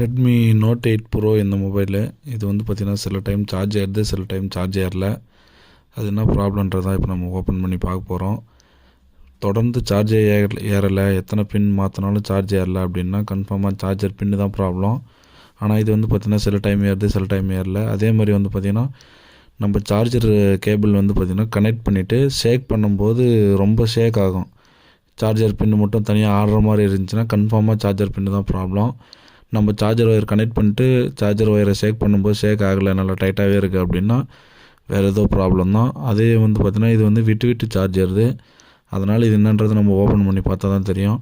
Redmi note eight pro இந்த mobile இது வந்து பார்த்திங்கன்னா சில டைம் சார்ஜ் ஏறுது சில டைம் சார்ஜ் ஏறல. அது என்ன ப்ராப்ளன்றதான் இப்போ நம்ம ஓப்பன் பண்ணி பார்க்க போகிறோம் தொடர்ந்து சார்ஜ் ஏற ஏறலை. எத்தனை பின் மாற்றினாலும் சார்ஜ் ஏறல அப்படின்னா கன்ஃபார்மாக சார்ஜர் பின்னு தான் ப்ராப்ளம் ஆனால் இது வந்து பார்த்திங்கன்னா சில டைம் ஏறுது சில டைம் ஏறல. அதே மாதிரி வந்து பார்த்திங்கன்னா நம்ம சார்ஜர் கேபிள் வந்து பார்த்திங்கன்னா கனெக்ட் பண்ணிவிட்டு ஷேக் பண்ணும்போது ரொம்ப ஷேக் ஆகும். சார்ஜர் பின்னு மட்டும் தனியாக ஆடுற மாதிரி இருந்துச்சுன்னா கன்ஃபார்மாக சார்ஜர் பின்னு தான் ப்ராப்ளம் நம்ம சார்ஜர் ஒயர் கனெக்ட் பண்ணிட்டு சார்ஜர் ஒயரை ஷேக் பண்ணும்போது ஷேக் ஆகலை நல்லா டைட்டாகவே இருக்குது அப்படின்னா வேறு ஏதோ ப்ராப்ளம் தான். அதே வந்து பார்த்திங்கன்னா இது வந்து விட்டு விட்டு சார்ஜர் இது. அதனால் இது என்னன்றது நம்ம ஓப்பன் பண்ணி பார்த்தா தான் தெரியும்.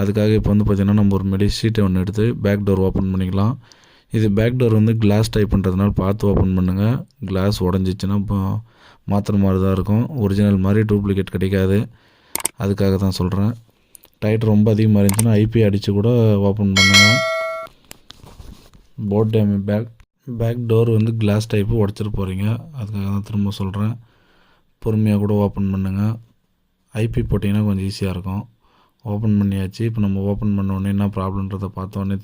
அதுக்காக இப்போ வந்து பார்த்திங்கன்னா நம்ம ஒரு மெடி ஷீட்டை ஒன்று எடுத்து பேக் டோர் ஓப்பன் பண்ணிக்கலாம். இது பேக் டோர் வந்து கிளாஸ் பண்ணுறதுனால பார்த்து ஓப்பன் பண்ணுங்கள் கிளாஸ் உடஞ்சிச்சின்னா இப்போ மாத்திர மாதிரி தான் இருக்கும். ஒரிஜினல் மாதிரி டூப்ளிகேட் கிடைக்காது. அதுக்காக தான் சொல்கிறேன் டைட் ரொம்ப அதிகமாக இருந்துச்சுன்னா ஐபி அடித்து கூட ஓப்பன் பண்ணுங்கள் போட் டேம் பேக் பேக் டோர் வந்து கிளாஸ் டைப்பு உடச்சிட்டு போகிறீங்க அதுக்காக தான் திரும்ப சொல்கிறேன் பொறுமையாக கூட ஓப்பன் பண்ணுங்கள் ஐபி போட்டிங்கன்னா கொஞ்சம் ஈஸியாக இருக்கும். ஓப்பன் பண்ணியாச்சு. இப்போ நம்ம ஓப்பன் பண்ணோடனே என்ன ப்ராப்ளன்றதை பார்த்த உடனே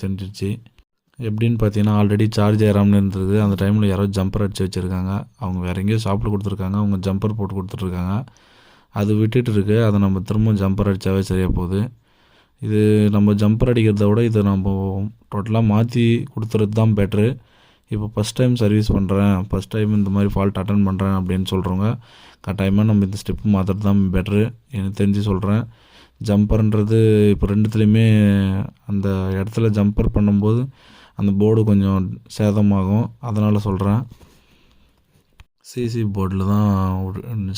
எப்படின்னு பார்த்தீங்கன்னா ஆல்ரெடி சார்ஜ் ஏறாமல் இருந்தது. அந்த டைமில் யாரோ ஜம்பர் அடித்து வச்சுருக்காங்க. அவங்க வேறு எங்கேயோ ஷாப்பில் கொடுத்துருக்காங்க. அவங்க ஜம்பர் போட்டு கொடுத்துட்ருக்காங்க அது விட்டுட்டு இருக்கு. அதை நம்ம திரும்ப ஜம்பர் அடித்தாவே சரியாக போகுது. இது நம்ம ஜம்பர் அடிக்கிறத விட இதை நம்ம டோட்டலாக மாற்றி கொடுத்துறது தான் பெட்ரு இப்போ ஃபஸ்ட் டைம் சர்வீஸ் பண்ணுறேன் ஃபஸ்ட் டைம் இந்த மாதிரி ஃபால்ட் அட்டன் பண்ணுறேன் அப்படின்னு சொல்கிறவங்க கட்டாயமாக நம்ம இந்த ஸ்டெப் மாற்றுறது தான் பெட்ரு எனக்கு தெரிஞ்சு சொல்கிறேன் ஜம்பர்ன்றது இப்போ ரெண்டுத்துலேயுமே அந்த இடத்துல ஜம்பர் பண்ணும்போது அந்த போர்டு கொஞ்சம் சேதமாகும். அதனால் சொல்கிறேன் சிசி போர்டில் தான்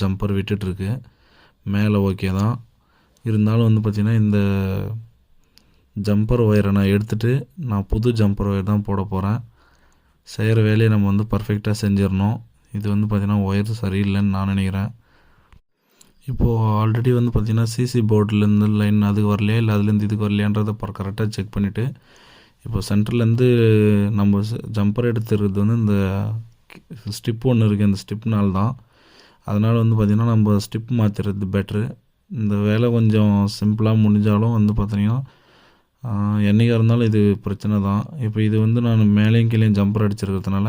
ஜம்பர் விட்டுட்ருக்கு மேலே ஓகே தான். இருந்தாலும் வந்து பார்த்திங்கன்னா இந்த ஜம்பர் ஒயரை நான் எடுத்துகிட்டு நான் புது ஜம்பர் ஒயர் தான் போட போகிறேன் செய்கிற வேலையை நம்ம வந்து பர்ஃபெக்டாக செஞ்சிடணும். இது வந்து பார்த்திங்கன்னா ஒயர் சரியில்லைன்னு நான் நினைக்கிறேன். இப்போது ஆல்ரெடி வந்து பார்த்திங்கன்னா சிசி போர்ட்லேருந்து லைன் அதுக்கு வரலையா இல்லை அதுலேருந்து இதுக்கு வரலையான்றதை கரெக்டாக செக் பண்ணிவிட்டு இப்போ சென்டர்லேருந்து நம்ம ஜம்பர் எடுத்துறது வந்து இந்த ஸ்டிப் ஒன்று இருக்குது இந்த ஸ்டிப்னால் தான் அதனால் வந்து பார்த்திங்கன்னா நம்ம ஸ்டிப் மாற்றுறது பெட்ரு இந்த வேலை கொஞ்சம் சிம்பிளாக முடிஞ்சாலும் வந்து பார்த்தீங்கன்னா என்றைக்காக இருந்தாலும் இது பிரச்சனை தான். இப்போ இது வந்து நான் மேலேயும் கீழேயும் ஜம்பர் அடிச்சிருக்கிறதுனால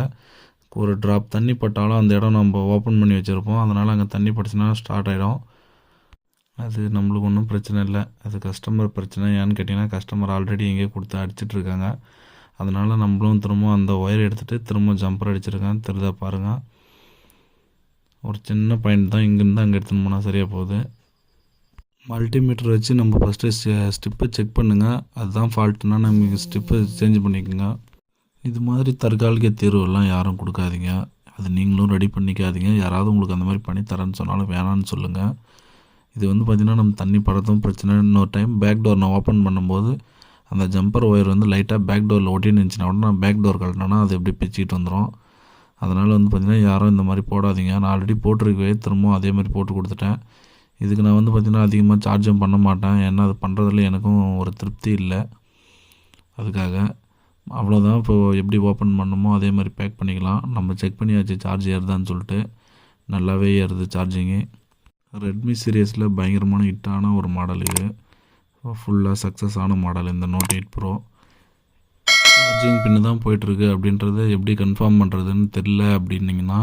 ஒரு ட்ராப் தண்ணி பட்டாலும் அந்த இடம் நம்ம ஓப்பன் பண்ணி வச்சுருப்போம். அதனால் அங்கே தண்ணி பட்டுச்சுன்னா ஸ்டார்ட் ஆகிடும் அது நம்மளுக்கு ஒன்றும் பிரச்சனை இல்லை. அது கஸ்டமர் பிரச்சனை. ஏன்னு கேட்டிங்கன்னா கஸ்டமர் ஆல்ரெடி எங்கேயோ கொடுத்து அடிச்சிட்ருக்காங்க அதனால் நம்மளும் திரும்ப அந்த ஒயர் எடுத்துகிட்டு திரும்ப ஜம்பர் அடிச்சிருக்கேன் தெரிதா பாருங்கள் ஒரு சின்ன பாயிண்ட் தான். இங்கேருந்து அங்கே எடுத்துன்னு போனால் சரியாக போகுது. மல்டிமீட்டர் வச்சு நம்ம ஃபஸ்ட்டு ஸ்டிப்பை செக் பண்ணுங்கள் அதுதான் ஃபால்ட்டுனா நம்ம ஸ்டிப்பை சேஞ்ச் பண்ணிக்கோங்க. இது மாதிரி தற்காலிக தீர்வெல்லாம் யாரும் கொடுக்காதீங்க. அது நீங்களும் ரெடி பண்ணிக்காதீங்க. யாராவது உங்களுக்கு அந்த மாதிரி பண்ணி தரேன்னு சொன்னாலும் வேணான்னு சொல்லுங்கள் இது வந்து பார்த்திங்கன்னா நம்ம தண்ணி படத்தும் பிரச்சனை. இன்னொரு டைம் பேக் டோர் நான் ஓப்பன் பண்ணும்போது அந்த ஜம்பர் ஒயர் வந்து லைட்டாக பேக் டோரில் ஓட்டின்னு இருந்துச்சுன்னா கூட நான் பேக் டோர் கழட்டினோன்னா அது எப்படி பிச்சுக்கிட்டு வந்துடும் அதனால் வந்து பார்த்திங்கன்னா யாரும் இந்த மாதிரி போடாதீங்க. நான் ஆல்ரெடி போட்டிருக்கவே திரும்பவும் அதே மாதிரி போட்டு கொடுத்துட்டேன். இதுக்கு நான் வந்து பார்த்திங்கன்னா அதிகமாக சார்ஜும் பண்ண மாட்டேன். ஏன்னா அது பண்ணுறதுல எனக்கும் ஒரு திருப்தி இல்லை. அதுக்காக அவ்வளோதான் இப்போது எப்படி ஓப்பன் பண்ணணுமோ அதே மாதிரி பேக் பண்ணிக்கலாம். நம்ம செக் பண்ணியாச்சு சார்ஜ் ஏறுதான்னு சொல்லிட்டு. நல்லாவே ஏறுது சார்ஜிங்கு ரெட்மி சீரியஸில் பயங்கரமான ஹிட்டான ஒரு மாடல் இது. ஃபுல்லாக சக்ஸஸ் ஆன மாடல் இந்த Note eight Pro charging pin தான் போயிட்டுருக்கு அப்படின்றத எப்படி கன்ஃபார்ம் பண்ணுறதுன்னு தெரில அப்படின்னிங்கன்னா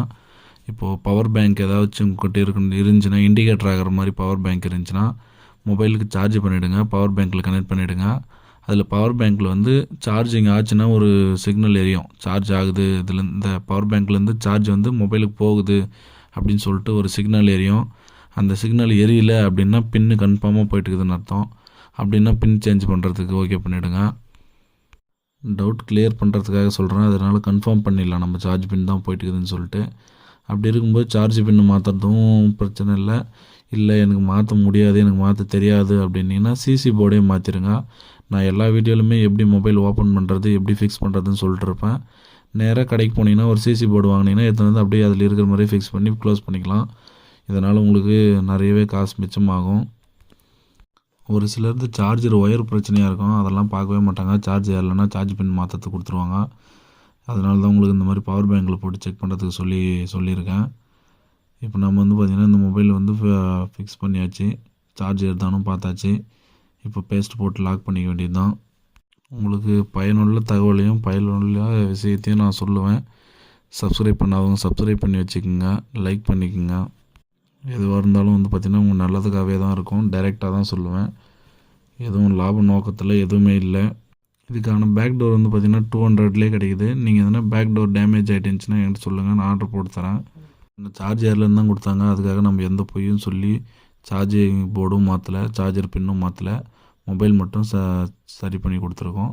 இப்போது பவர் பேங்க் ஏதாச்சும் உங்கள்கிட்ட இருக்கு இருந்துச்சுன்னா இண்டிகேட்டர் ஆகிற மாதிரி பவர் பேங்க் இருந்துச்சுன்னா மொபைலுக்கு சார்ஜ் பண்ணிவிடுங்க பவர் பேங்க்கில் கனெக்ட் பண்ணிவிடுங்க அதில் பவர் பேங்க்கில் வந்து சார்ஜிங் ஆச்சுன்னா ஒரு சிக்னல் எரியும். சார்ஜ் ஆகுது இதில் இந்த பவர் பேங்க்லேருந்து சார்ஜ் வந்து மொபைலுக்கு போகுது அப்படின்னு சொல்லிட்டு ஒரு சிக்னல் எரியும். அந்த சிக்னல் எரியல அப்படின்னா பின்னு கன்ஃபார்மாக போயிட்டுருக்குதுன்னு அர்த்தம். அப்படின்னா பின் சேஞ்ச் பண்ணுறதுக்கு ஓகே பண்ணிவிடுங்க டவுட் கிளியர் பண்ணுறதுக்காக சொல்கிறேன் அதனால் கன்ஃபார்ம் பண்ணிடலாம். நம்ம சார்ஜ் பின் தான் போயிட்டுருக்குதுன்னு சொல்லிட்டு. அப்படி இருக்கும்போது சார்ஜ் பின்னு மாற்றுறதும் பிரச்சனை இல்லை. இல்லை எனக்கு மாற்ற முடியாது எனக்கு மாற்ற தெரியாது அப்படின்னீங்கன்னா சிசி போர்டே மாற்றிடுங்க நான் எல்லா வீடியோலுமே எப்படி மொபைல் ஓப்பன் பண்ணுறது எப்படி ஃபிக்ஸ் பண்ணுறதுன்னு சொல்லிட்டு இருப்பேன். நேராக கடைக்கு போனீங்கன்னா ஒரு சிசி போர்டு வாங்கினீங்கன்னா எத்தனை வந்து அப்படியே அதில் இருக்கிற மாதிரி ஃபிக்ஸ் பண்ணி க்ளோஸ் பண்ணிக்கலாம். இதனால் உங்களுக்கு நிறையவே காசு மிச்சமாகும். ஒரு சிலருக்கு சார்ஜர் ஒயர் பிரச்சனையாக இருக்கும். அதெல்லாம் பார்க்கவே மாட்டாங்க. சார்ஜ் ஏறலைன்னா சார்ஜ் பின் மாற்றத்துக்கு கொடுத்துருவாங்க. அதனால தான் உங்களுக்கு இந்த மாதிரி பவர் பேங்கில் போட்டு செக் பண்ணுறதுக்கு சொல்லி சொல்லியிருக்கேன். இப்போ நம்ம வந்து பார்த்திங்கன்னா இந்த மொபைல் வந்து ஃபிக்ஸ் பண்ணியாச்சு. சார்ஜ் எடுத்தானும் பார்த்தாச்சு. இப்போ பேஸ்ட் போட்டு லாக் பண்ணிக்க வேண்டியது தான் உங்களுக்கு பயனுள்ள தகவலையும் பயனுள்ள விஷயத்தையும் நான் சொல்லுவேன். சப்ஸ்கிரைப் பண்ணாதவங்க சப்ஸ்கிரைப் பண்ணி வச்சுக்கோங்க. லைக் பண்ணிக்கோங்க. எதுவாக இருந்தாலும் வந்து பார்த்திங்கன்னா உங்கள் நல்லதுக்காகவே தான் இருக்கும். டைரெக்டாக தான் சொல்லுவேன். எதுவும் லாப நோக்கத்தில் எதுவுமே இல்லை. இதுக்கான பேக் டோர் வந்து பார்த்திங்கன்னா டூ ஹண்ட்ரட்லேயே கிடைக்குது. நீங்கள் எதனா பேக் டோர் டேமேஜ் ஆகிட்டுச்சுன்னா என்கிட்ட சொல்லுங்கள் நான் ஆர்டர் போட்டு தரேன். இந்த சார்ஜர்லேருந்து தான் கொடுத்தாங்க. அதுக்காக நம்ம எந்த பொய்யும் சொல்லி சார்ஜிங் போர்டும் மாற்றலை சார்ஜர் பின்னும் மாற்றலை மொபைல் மட்டும் ச சரி பண்ணி கொடுத்துருக்கோம்.